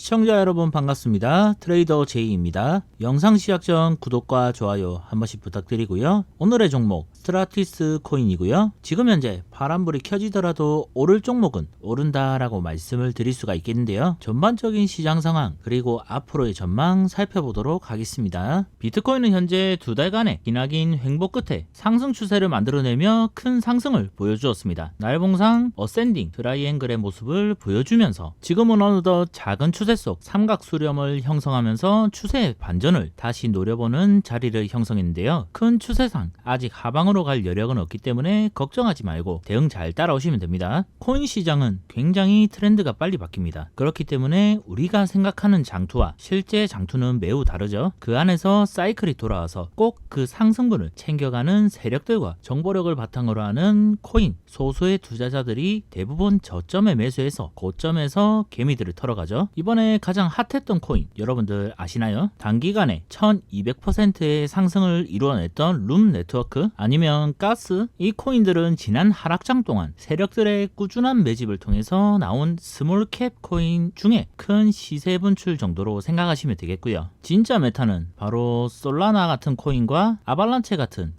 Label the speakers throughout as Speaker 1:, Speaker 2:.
Speaker 1: 시청자 여러분 반갑습니다. 트레이더 제이입니다. 영상 시작 전 구독과 좋아요 한 번씩 부탁드리고요. 오늘의 종목 스트라티스 코인이고요. 지금 현재 파란불이 켜지더라도 오를 종목은 오른다라고 말씀을 드릴 수가 있겠는데요. 전반적인 시장 상황 그리고 앞으로의 전망 살펴보도록 하겠습니다. 비트코인은 현재 두 달간의 기나긴 횡보 끝에 상승 추세를 만들어내며 큰 상승을 보여주었습니다. 날봉상 어센딩 트라이앵글의 모습을 보여주면서 지금은 어느덧 작은 추세 속 삼각 수렴을 형성하면서 추세 반전을 다시 노려보는 자리를 형성했는데요. 큰 추세상 아직 하방으로 갈 여력은 없기 때문에 걱정하지 말고 대응 잘 따라오시면 됩니다. 코인 시장은 굉장히 트렌드가 빨리 바뀝니다. 그렇기 때문에 우리가 생각하는 장투와 실제 장투는 매우 다르죠. 그 안에서 사이클이 돌아와서 꼭 그 상승분을 챙겨가는 세력들과 정보력을 바탕으로 하는 코인 소수의 투자자들이 대부분 저점에 매수해서 고점에서 개미들을 털어가죠. 이번에 가장 핫했던 코인 여러분들 아시나요? 단기간에 1200%의 상승을 이루어냈던 룸 네트워크 아니면 가스 이 코인들은 지난 하락장 동안 세력들의 꾸준한 매집을 통해서 나온 스몰캡 코인 중에 큰 시세 분출 정도로 생각하시면 되겠고요. 진짜 메타는 바로 솔라나 같은 코인과 아발란체 같은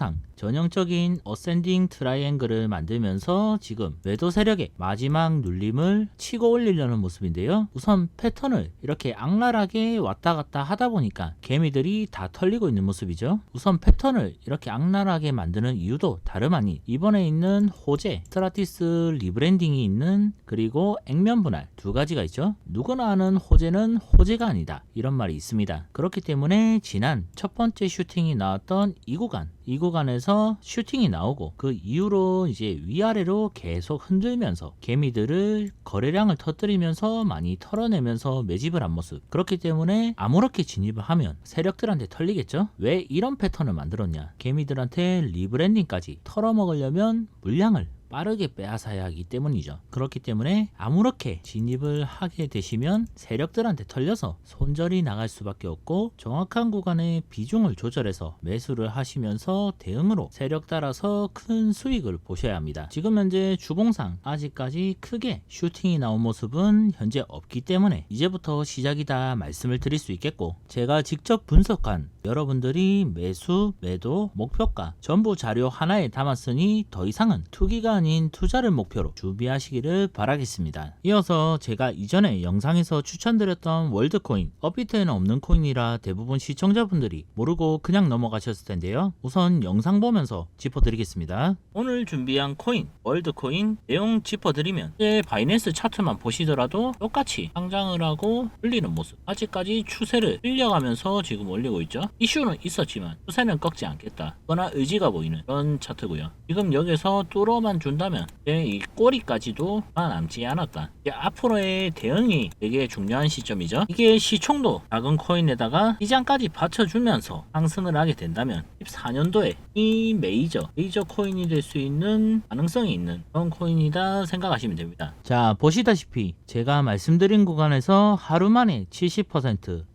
Speaker 1: 상 전형적인 어센딩 트라이앵글을 만들면서 지금 외도 세력의 마지막 눌림을 치고 올리려는 모습인데요. 우선 패턴을 이렇게 악랄하게 왔다 갔다 하다 보니까 개미들이 다 털리고 있는 모습이죠. 우선 패턴을 이렇게 악랄하게 만드는 이유도 다름 아닌 이번에 있는 호재, 스트라티스 리브랜딩이 있는 그리고 액면 분할 두 가지가 있죠. 누구나 아는 호재는 호재가 아니다. 이런 말이 있습니다. 그렇기 때문에 지난 첫 번째 슈팅이 나왔던 이 구간 이구 간 구간에서 슈팅이 나오고 그 이후로 이제 위아래로 계속 흔들면서 개미들을 거래량을 터뜨리면서 많이 털어내면서 매집을 한 모습. 그렇기 때문에 아무렇게 진입을 하면 세력들한테 털리겠죠? 왜 이런 패턴을 만들었냐? 개미들한테 리브랜딩까지 털어먹으려면 물량을 빠르게 빼앗아야 하기 때문이죠. 그렇기 때문에 아무렇게 진입을 하게 되시면 세력들한테 털려서 손절이 나갈 수밖에 없고 정확한 구간의 비중을 조절해서 매수를 하시면서 대응으로 세력 따라서 큰 수익을 보셔야 합니다. 지금 현재 주봉상 아직까지 크게 슈팅이 나온 모습은 현재 없기 때문에 이제부터 시작이다 말씀을 드릴 수 있겠고 제가 직접 분석한 여러분들이 매수, 매도, 목표가 전부 자료 하나에 담았으니 더 이상은 투기가 아닌 투자를 목표로 준비하시기를 바라겠습니다. 이어서 제가 이전에 영상에서 추천드렸던 월드코인, 업비트에는 없는 코인이라 대부분 시청자분들이 모르고 그냥 넘어가셨을 텐데요. 우선 영상 보면서 짚어드리겠습니다. 오늘 준비한 코인, 월드코인 내용 짚어드리면 이제 바이낸스 차트만 보시더라도 똑같이 상장을 하고 흘리는 모습 아직까지 추세를 흘려가면서 지금 올리고 있죠. 이슈는 있었지만 추세는 꺾지 않겠다. 거나 의지가 보이는 그런 차트고요. 지금 여기서 뚫어만 준다면 이 꼬리까지도 남지 않았다. 이제 앞으로의 대응이 되게 중요한 시점이죠. 이게 시총도 작은 코인에다가 시장까지 받쳐주면서 상승을 하게 된다면 14년도에 이 메이저 메이저 코인이 될 수 있는 가능성이 있는 그런 코인이다 생각하시면 됩니다. 자 보시다시피 제가 말씀드린 구간에서 하루 만에 70%